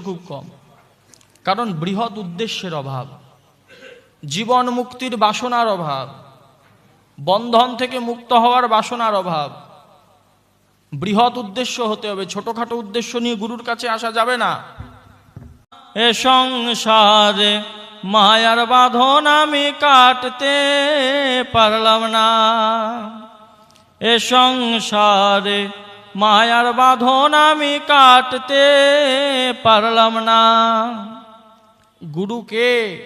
খুব কম। কারণ বৃহৎ উদ্দেশ্যের অভাব, জীবন মুক্তির বাসনার অভাব, বন্ধন থেকে মুক্ত হওয়ার বাসনার অভাব। বৃহৎ উদ্দেশ্য হতে হবে, ছোটখাটো উদ্দেশ্য নিয়ে গুরুর কাছে আসা যাবে না। এ সংসারে মায়ার বাঁধন আমি কাটতে পারলাম না। এ সংসারে মায়ার বাঁধন আমি কাটতে পারলাম না। গুরুকে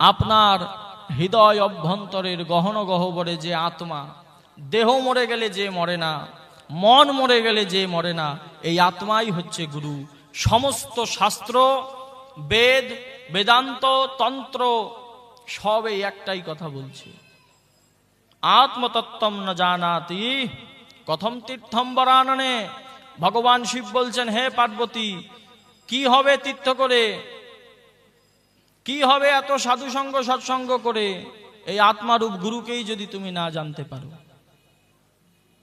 আপনার হৃদয় অভ্যন্তরের গহন গহ্বরে যে আত্মা, দেহ মরে গেলে যে মরে না, মন মরে গেলে যে মরে না, এই আত্মাই হচ্ছে গুরু। সমস্ত শাস্ত্র, বেদ, বেদান্ত, তন্ত্র, সব এই একটাই কথা বলছে। আত্মতত্ত্বম না জানাতি কথম তীর্থম বরাননে ভগবান শিব বলছেন, হে পার্বতী, কি হবে তীর্থ করে? কি হবে এত সাধু সঙ্গ, সৎসঙ্গ করে? এই আত্মারূপ গুরুকেই যদি তুমি না জানতে পারো।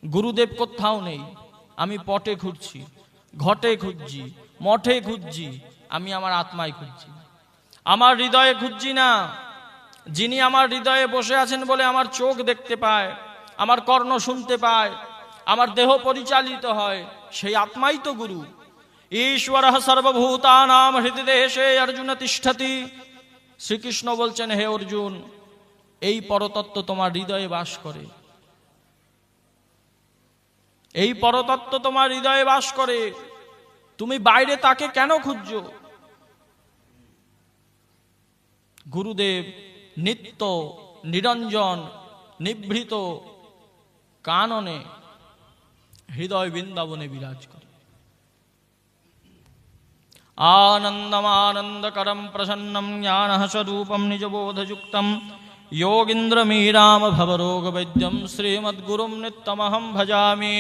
গুরুদেব কোথাও নেই। আমি পটে খুঁজছি, ঘটে খুঁজছি, মঠে খুঁজছি, আমি আমার আত্মায় খুঁজছি। আমার হৃদয়ে খুঁজছি না। যিনি আমার হৃদয়ে বসে আছেন বলে আমার চোখ দেখতে পায়, আমার কর্ণ শুনতে পায় আমার দেহ পরিচালিত হয়, সেই আত্মাই তো গুরু। ঈশ্বর সর্বভূতানাম হৃদদেশে অর্জুন তিষ্ঠতি। শ্রীকৃষ্ণ বলছেন, হে অর্জুন, এই পরতত্ত্ব তোমার হৃদয়ে বাস করে। এই পরতত্ত্ব তোমার হৃদয়ে বাস করে। তুমি বাইরে তাকে কেন খুঁজছো? গুরুদেব নিত্য, নিরঞ্জন, নিভৃত, কাননে হৃদয় বৃন্দাবনে বিরাজ করে आनन्दमानन्दकरं प्रसन्नं ज्ञानस्वरूपं निजबोधयुक्तं योगीन्द्रमीराम भवरोगवैद्यं श्रीमद्गुरुं नित्यमहं भजामि